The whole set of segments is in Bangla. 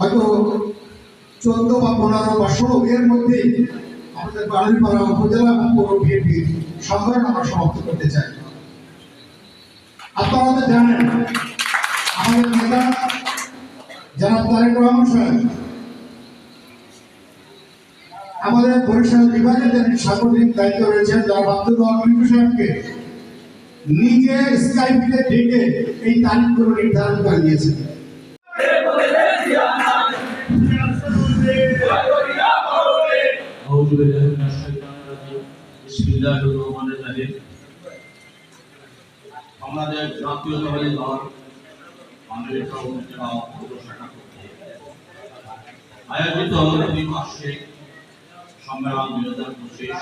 হয়তো চোদ্দ বা পনেরো বা ষোলো এর মধ্যে আমাদের বাড়িপাড়া উপজেলা এবং বিএনপি সম্মেলন আমরা সমাপ্ত করতে চাই। আপনারা জানেন, আমাদের নেতা জনাব তারেক রহমান সাহেব আমাদের বরিশাল বিভাগে যে সাংগঠনিক দায়িত্ব রয়েছে জনাব বাধ্য রহমান মিন্টু সাহেবকে, নিজে স্কাইপিতে ডেকে এই তারিখগুলো নির্ধারণ করে দিয়েছেন আমাদের জাতীয় দলের দল আয়োজিত সম্মেলন দুই হাজার পঁচিশ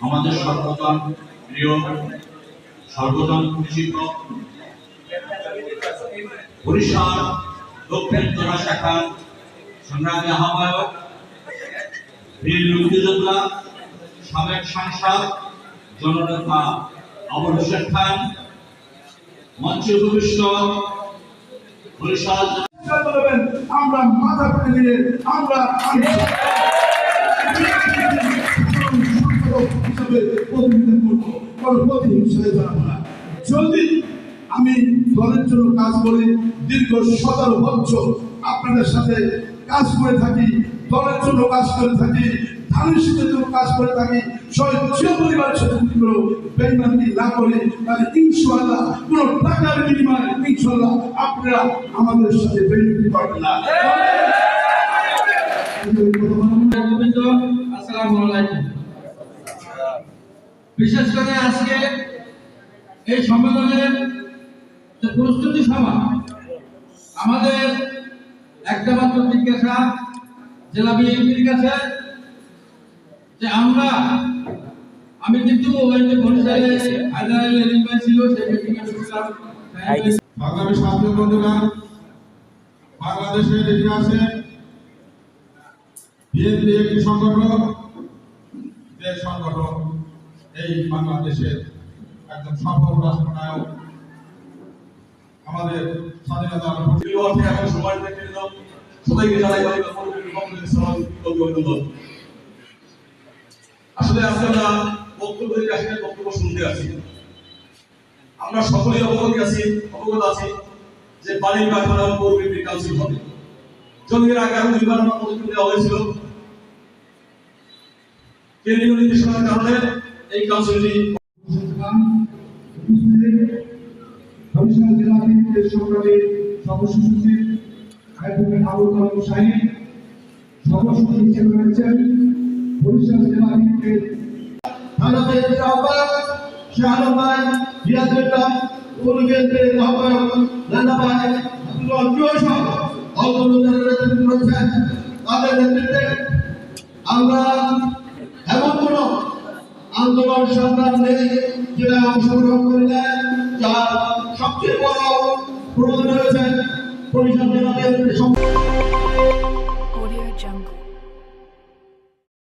আমাদের সর্বজন প্রিয়, সর্বজন শিক্ষক বরিশাল দক্ষিণ জেলা শাখা সংগ্রামী আহ্বায়ক বীর মুক্তিযোদ্ধা সাবেক সাংসদ জননেতা আবুল হোসেন খান, মঞ্চে উপবিষ্ট বরিশাল আমরা মাথা পেতে দিয়ে আমরা যদি আমি দলের জন্য কাজ করি। দীর্ঘ বছর আপনাদের সাথে কাজ করে থাকি, দলের জন্য কাজ করে থাকি। শীতের জন্য কাজ করে থাকি সাথে না করে, তাহলে ইনশাআল্লাহ কোনো টাকার বিনিময়ে ইনশাআল্লাহ আপনারা আমাদের সাথে বেইমানি করবেন না। বিশেষ করে আজকে এই সম্মেলনের যে প্রস্তুতি সভা, আমাদের একটা মাত্র জিজ্ঞাসা, জেলা বিএনপির কাছে যে আমরা আমি কিন্তু ওই যে হায়দার আলী ছিল সেই বাংলাদেশ ছাত্র বন্ধুরা বাংলাদেশের ইতিহাসে বিএনপি একটি সংগঠন যে সংগঠন এই বাংলাদেশের একজন সফল রাষ্ট্রনায়ক আমাদের সময় সবাইকে জানাই অভিনন্দন আসলে আমরা বক্তব্য দিতে আসি না, বক্তব্য শুনতে আসি আমরা সকলেই অবগত আছি অবগত আছি যে বাড়ির কাঠামো পৌরবী কাউন্সিল হবে। জমির আগে আরও দুইবার আমরা প্রতিনিধি দেওয়া হয়েছিল। কেন্দ্রীয় নির্দেশনার কারণে এই কাউন্সিলটি বরিশাল জেলা বিএনপির সচিব বরিশাল জেলা বিএনপির থানা বিএনপির আহ্বায়ক শাহানু ভাই রয়েছেন আমরা এমন কোন আন্দোলন সংগ্রাম নেই যেটা অংশগ্রহণ করে নেয় যার সবচেয়ে বড় প্রমাণ রয়েছে পরিষদ.